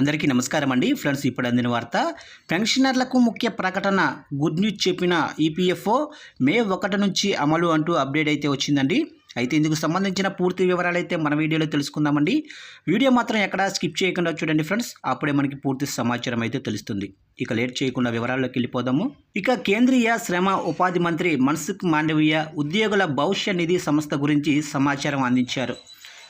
అందరికీ నమస్కారం అండి ఫ్రెండ్స్ ఇప్పుడు అందిన వార్త. పెన్షనర్లకు ముఖ్య ప్రకటన గుడ్ న్యూస్ చెప్పిన ఈపీఎఫ్ఓ మే ఒకటి నుంచి అమలు అంటూ అప్డేట్ అయితే వచ్చిందండి. అయితే ఇందుకు సంబంధించిన పూర్తి వివరాలు అయితే మన వీడియోలో తెలుసుకుందామండి. వీడియో మాత్రం ఎక్కడా స్కిప్ చేయకుండా చూడండి ఫ్రెండ్స్. అప్పుడే మనకి పూర్తి సమాచారం అయితే తెలుస్తుంది. ఇక లేట్ చేయకుండా వివరాల్లోకి వెళ్ళిపోదాము. ఇక కేంద్రీయ శ్రమ ఉపాధి మంత్రి మన్సుఖ్ మాండవీయ ఉద్యోగుల భవిష్య నిధి సంస్థ గురించి సమాచారం అందించారు.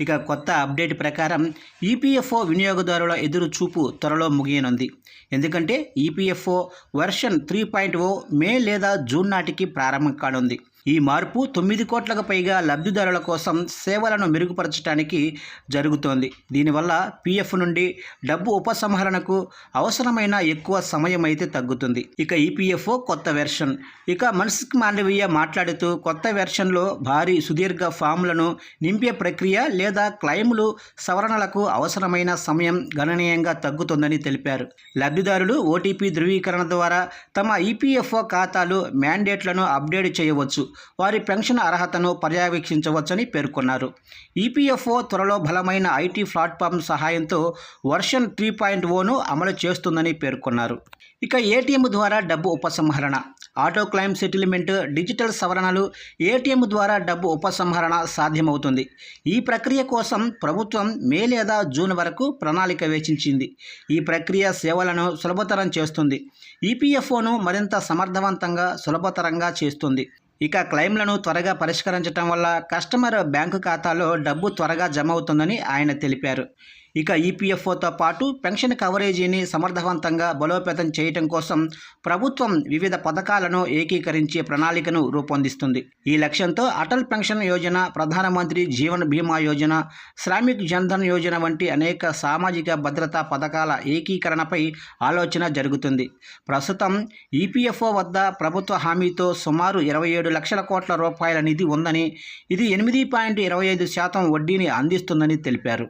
ఇక కొత్త అప్డేట్ ప్రకారం ఈపీఎఫ్ఓ వినియోగదారుల ఎదురు చూపు త్వరలో ముగియనుంది. ఎందుకంటే EPFO version three point O May లేదా జూన్ నాటికి ప్రారంభం కానుంది. ఈ మార్పు తొమ్మిది కోట్లకు పైగా లబ్ధిదారుల కోసం సేవలను మెరుగుపరచడానికి జరుగుతోంది. దీనివల్ల పీఎఫ్ నుండి డబ్బు ఉపసంహరణకు అవసరమైన ఎక్కువ సమయం అయితే తగ్గుతుంది. ఇక ఈపీఎఫ్ఓ కొత్త వెర్షన్. ఇక మన్సుఖ్ మాండవీయ మాట్లాడుతూ కొత్త వెర్షన్లో భారీ సుదీర్ఘ ఫామ్లను నింపే ప్రక్రియ లేదా క్లైములు సవరణలకు అవసరమైన సమయం గణనీయంగా తగ్గుతుందని తెలిపారు. లబ్ధిదారులు ఓటీపీ ధృవీకరణ ద్వారా తమ ఈపీఎఫ్ఓ ఖాతాలు మ్యాండేట్లను అప్డేట్ చేయవచ్చు. వారి పెన్షన్ అర్హతను పర్యవేక్షించవచ్చని పేర్కొన్నారు. ఈపీఎఫ్ఓ త్వరలో బలమైన ఐటీ ప్లాట్ఫామ్ సహాయంతో వర్షన్ త్రీ పాయింట్ ఓను అమలు చేస్తుందని పేర్కొన్నారు. ఇక ఏటీఎం ద్వారా డబ్బు ఉపసంహరణ ఆటో క్లైమ్ సెటిల్మెంట్ డిజిటల్ సవరణలు ఏటీఎం ద్వారా డబ్బు ఉపసంహరణ సాధ్యమవుతుంది. ఈ ప్రక్రియ కోసం ప్రభుత్వం మే లేదా జూన్ వరకు ప్రణాళిక వేచించింది. ఈ ప్రక్రియ సేవలను సులభతరం చేస్తుంది. ఈపీఎఫ్ఓను మరింత సమర్థవంతంగా సులభతరంగా చేస్తుంది. ఇక క్లెయిమ్లను త్వరగా పరిష్కరించడం వల్ల కస్టమర్ బ్యాంకు ఖాతాలో డబ్బు త్వరగా జమ అవుతుందని ఆయన తెలిపారు. ఇక ఈపీఎఫ్ఓతో పాటు పెన్షన్ కవరేజీని సమర్థవంతంగా బలోపేతం చేయటం కోసం ప్రభుత్వం వివిధ పథకాలను ఏకీకరించే ప్రణాళికను రూపొందిస్తుంది. ఈ లక్ష్యంతో అటల్ పెన్షన్ యోజన ప్రధానమంత్రి జీవన్ బీమా యోజన శ్రామిక్ జన్ధన్ యోజన వంటి అనేక సామాజిక భద్రతా పథకాల ఏకీకరణపై ఆలోచన జరుగుతుంది. ప్రస్తుతం ఈపీఎఫ్ఓ వద్ద ప్రభుత్వ హామీతో సుమారు ఇరవై ఏడు లక్షల కోట్ల రూపాయల నిధి ఉందని ఇది ఎనిమిది పాయింట్ ఇరవై ఐదు శాతం వడ్డీని అందిస్తుందని తెలిపారు.